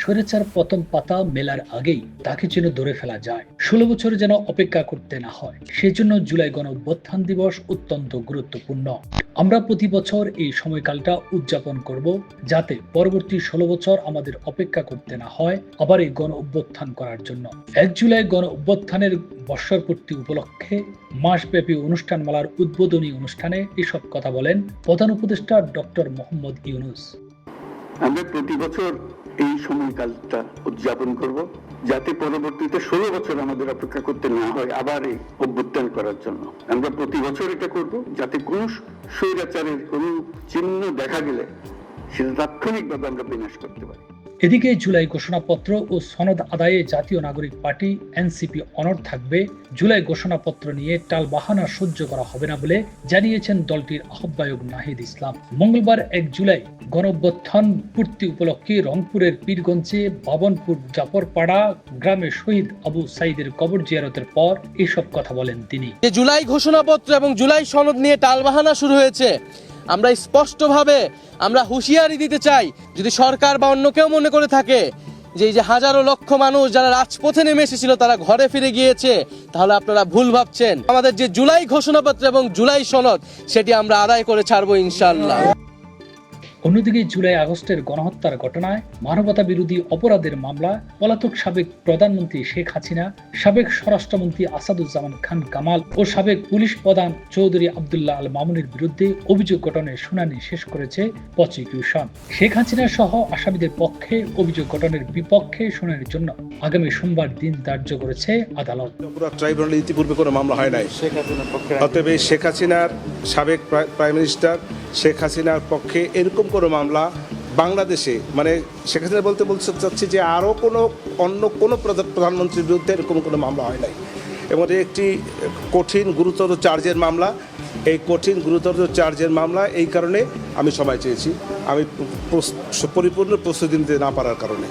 স্বৈরাচার প্রথম পাতা মেলার আগেই তাকে যেন ধরে ফেলা যায়। ষোলো বছর যেন অপেক্ষা করতে না হয়। সেজন্য জুলাই গণ অভ্যুত্থান দিবস অত্যন্ত গুরুত্বপূর্ণ। আমরা প্রতি বছর এই সময়কালটা উদযাপন করব যাতে পরবর্তী ষোলো বছর আমাদের অপেক্ষা করতে না হয় আবার এই গণ অভ্যুত্থান করার জন্য। এক জুলাই গণ অভ্যুত্থানের বর্ষপূর্তি উপলক্ষে মাসব্যাপী অনুষ্ঠানমালার উদ্বোধনী অনুষ্ঠানে এসব কথা বলেন প্রধান উপদেষ্টা ডক্টর মোহাম্মদ ইউনুস। আমরা প্রতি বছর এই সময়কালটা উদযাপন করব যাতে পরবর্তীতে ষোলো বছর আমাদের অপেক্ষা করতে না হয় আবার এই অভ্যুত্থান করার জন্য। আমরা প্রতি বছর এটা করব যাতে কোনো স্বৈরাচারের কোনো চিহ্ন দেখা গেলে সেটা তাৎক্ষণিকভাবে আমরা বিনাশ করতে পারি। এদিকে জুলাই ঘোষণাপত্র ও সনদ আদায়ে জাতীয় নাগরিক পার্টি, এনসিপি অনড় থাকবে। জুলাই ঘোষণাপত্র নিয়ে টালবাহানা সহ্য করা হবে না বলে জানিয়েছেন দলটির আহ্বায়ক নাহিদ ইসলাম। মঙ্গলবার এক জুলাই গণঅভ্যুত্থান পূর্তি উপলক্ষে রংপুরের পীরগঞ্জে বাবনপুর জাফরপাড়া গ্রামে শহীদ আবু সাইদের কবর জিয়ারতের পর এসব কথা বলেন তিনি। জুলাই ঘোষণাপত্র এবং জুলাই সনদ নিয়ে টালবাহানা শুরু হয়েছে আমরা স্পষ্টভাবে, আমরা হুঁশিয়ারি দিতে চাই, যদি সরকার বা অন্য কেউ মনে করে থাকে যে এই যে হাজারো লক্ষ মানুষ যারা রাজপথে নেমে এসেছিল, তারা ঘরে ফিরে গিয়েছে, তাহলে আপনারা ভুল ভাবছেন। আমাদের যে জুলাই ঘোষণাপত্র এবং জুলাই সনদ, সেটি আমরা আদায় করে ছাড়বো ইনশাল্লাহ অন্যদিকে জুলাই আগস্টের গণহত্যার ঘটনায় মানবতা বিরোধী অপরাধের মামলা পলাতক সাবেক প্রধানমন্ত্রী শেখ হাসিনা সাবেক স্বরাষ্ট্রমন্ত্রী আসাদুজ্জামান খান কামাল ও সাবেক পুলিশ প্রধান চৌধুরী আবদুল্লাহ আল মামুনের বিরুদ্ধে অভিযোগ গঠনের শুনানি শেষ করেছে প্রসিকিউশন। শেখ হাসিনা সহ আসামিদের পক্ষে অভিযোগ গঠনের বিপক্ষে শুনানির জন্য আগামী সোমবার দিন ধার্য করেছে আদালত। ইতিপূর্বে কোনো মামলা হয় নাই। অতএব শেখ হাসিনার সাবেক প্রাইম মিনিস্টার শেখ হাসিনার পক্ষে এরকম কোনো মামলা বাংলাদেশে মানে শেখ হাসিনা বলতে বলতে চাচ্ছি যে আরও কোনো, অন্য কোনো প্রধা- প্রধানমন্ত্রীর বিরুদ্ধে এরকম কোনো মামলা হয় নাই। এবং একটি কঠিন, গুরুতর চার্জের মামলা। এই কঠিন, গুরুতর চার্জের মামলা, এই কারণে আমি সময় চেয়েছি। আমি পরিপূর্ণ প্রস্তুতি নিতে না পারার কারণে।